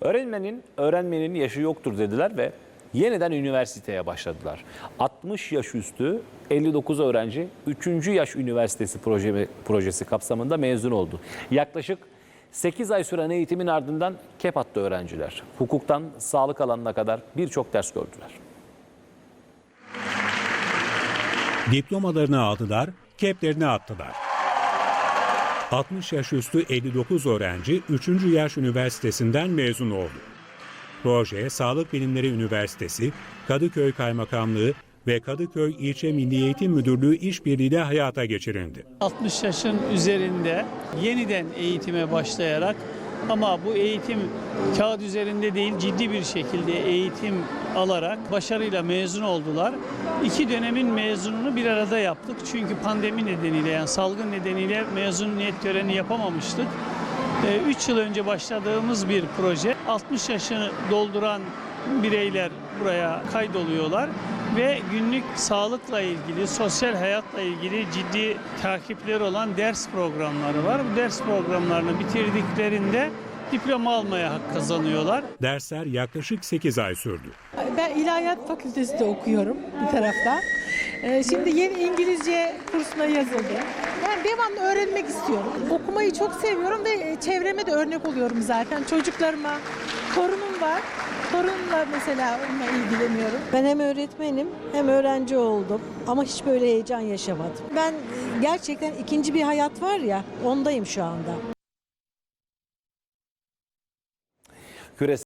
Öğrenmenin, öğrenmenin yaşı yoktur dediler ve yeniden üniversiteye başladılar. 60 yaş üstü 59 öğrenci 3. yaş üniversitesi proje, projesi kapsamında mezun oldu. Yaklaşık 8 ay süren eğitimin ardından KEP attı öğrenciler. Hukuktan sağlık alanına kadar birçok ders gördüler. Diplomalarını aldılar, keplerini attılar. 60 yaş üstü 59 öğrenci 3. yaş üniversitesinden mezun oldu. Proje Sağlık Bilimleri Üniversitesi, Kadıköy Kaymakamlığı ve Kadıköy İlçe Milli Eğitim Müdürlüğü işbirliğiyle hayata geçirildi. 60 yaşın üzerinde yeniden eğitime başlayarak ama bu eğitim kağıt üzerinde değil ciddi bir şekilde eğitim alarak başarıyla mezun oldular. İki dönemin mezununu bir arada yaptık. Çünkü pandemi nedeniyle yani salgın nedeniyle mezuniyet töreni yapamamıştık. 3 yıl önce başladığımız bir proje. 60 yaşını dolduran bireyler buraya kaydoluyorlar ve günlük sağlıkla ilgili, sosyal hayatla ilgili ciddi takipleri olan ders programları var. Bu ders programlarını bitirdiklerinde diploma almaya hak kazanıyorlar. Dersler yaklaşık 8 ay sürdü. Ben İlahiyat Fakültesi'nde okuyorum bir tarafta. Ee, Şimdi yeni İngilizce kursuna yazıldım. Yani devamlı öğrenmek istiyorum. Okumayı çok seviyorum ve çevreme de örnek oluyorum zaten. Çocuklarıma, torunum var. Torunumla mesela onunla ilgileniyorum. Ben hem öğretmenim hem öğrenci oldum ama hiç böyle heyecan yaşamadım. Ben e, gerçekten ikinci bir hayat var ya ondayım şu anda. Küresel